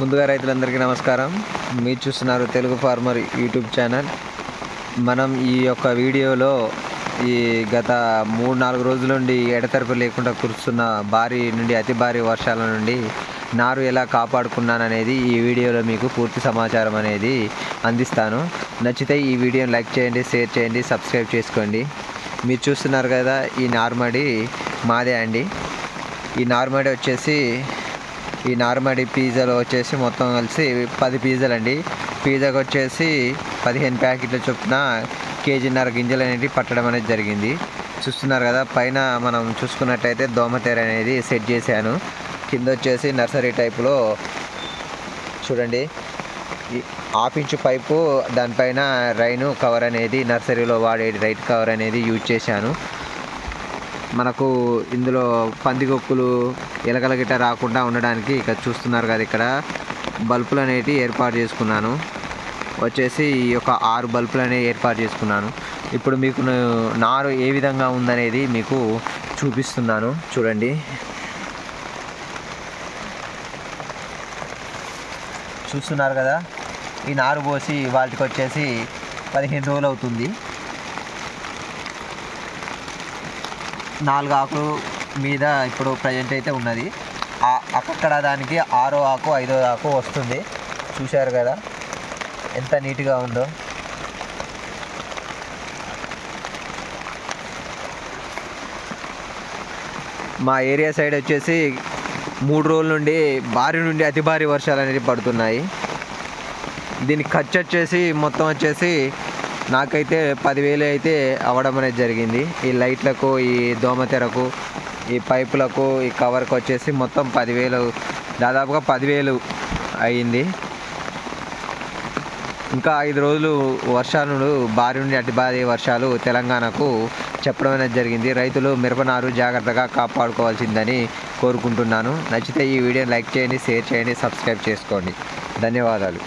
ముందుగా రైతులందరికీ నమస్కారం. మీరు చూస్తున్నారు తెలుగు ఫార్మర్ యూట్యూబ్ ఛానల్. మనం ఈ యొక్క వీడియోలో ఈ గత మూడు నాలుగు రోజుల నుండి ఎడతెరపు లేకుండా కురుస్తున్న భారీ నుండి అతి భారీ వర్షాల నుండి నారు ఎలా కాపాడుకున్నాననేది ఈ వీడియోలో మీకు పూర్తి సమాచారం అనేది అందిస్తాను. నచ్చితే ఈ వీడియోని లైక్ చేయండి షేర్ చేయండి సబ్స్క్రైబ్ చేసుకోండి. మీరు చూస్తున్నారు కదా ఈ నార్మడి మాదే అండి. ఈ నార్మడి వచ్చేసి ఈ నార్మడి పిజ్జాలో వచ్చేసి మొత్తం కలిసి పది పిజ్జాలు అండి పిజ్జాకి వచ్చేసి పదిహేను ప్యాకెట్ల చొప్పున కేజీన్నర గింజలు అనేది పట్టడం అనేది జరిగింది. చూస్తున్నారు కదా పైన మనం చూసుకున్నట్టయితే దోమతెర అనేది సెట్ చేశాను. కింద వచ్చేసి నర్సరీ టైప్లో చూడండి. ఈ హాఫ్ ఇంచు పైపు దానిపైన రైను కవర్ అనేది నర్సరీలో వాడే రైట్ కవర్ అనేది యూజ్ చేశాను. మనకు ఇందులో పందికొక్కులు ఎలకల గిట్ట రాకుండా ఉండడానికి ఇక్కడ చూస్తున్నారు కదా ఇక్కడ. బల్బులు అనేవి ఏర్పాటు చేసుకున్నాను. వచ్చేసి ఈ యొక్క ఆరు బల్బులు అనేవి ఏర్పాటు చేసుకున్నాను. ఇప్పుడు మీకు నారు ఏ విధంగా ఉందనేది మీకు చూపిస్తున్నాను. చూడండి. చూస్తున్నారు కదా? ఈ నారు పోసి వాటికి వచ్చేసి పదిహేను రోజులు అవుతుంది నాలుగు ఆకులు మీద ఇప్పుడు ప్రజెంట్ అయితే ఉన్నది. అక్కడ దానికి ఆరో ఆకు ఐదో ఆకు వస్తుంది. చూశారు కదా? ఎంత నీట్గా ఉందో. మా ఏరియా సైడ్ వచ్చేసి మూడు రోజుల నుండి భారీ నుండి అతి భారీ వర్షాలు అనేవి పడుతున్నాయి. దీని ఖర్చు వచ్చేసి మొత్తం వచ్చేసి నాకైతే పదివేలు అయితే అవ్వడం అనేది జరిగింది. ఈ లైట్లకు ఈ దోమతెరకు ఈ పైపులకు ఈ కవర్కి వచ్చేసి మొత్తం పదివేలు దాదాపుగా పదివేలు అయ్యింది ఇంకా ఐదు రోజులు వర్షాలు భారీ నుండి అతి భారీ వర్షాలు తెలంగాణకు చెప్పడం అనేది జరిగింది. రైతులు మిరపనారు జాగ్రత్తగా కాపాడుకోవాల్సిందని కోరుకుంటున్నాను. నచ్చితే ఈ వీడియోని లైక్ చేయండి షేర్ చేయండి సబ్స్క్రైబ్ చేసుకోండి. ధన్యవాదాలు.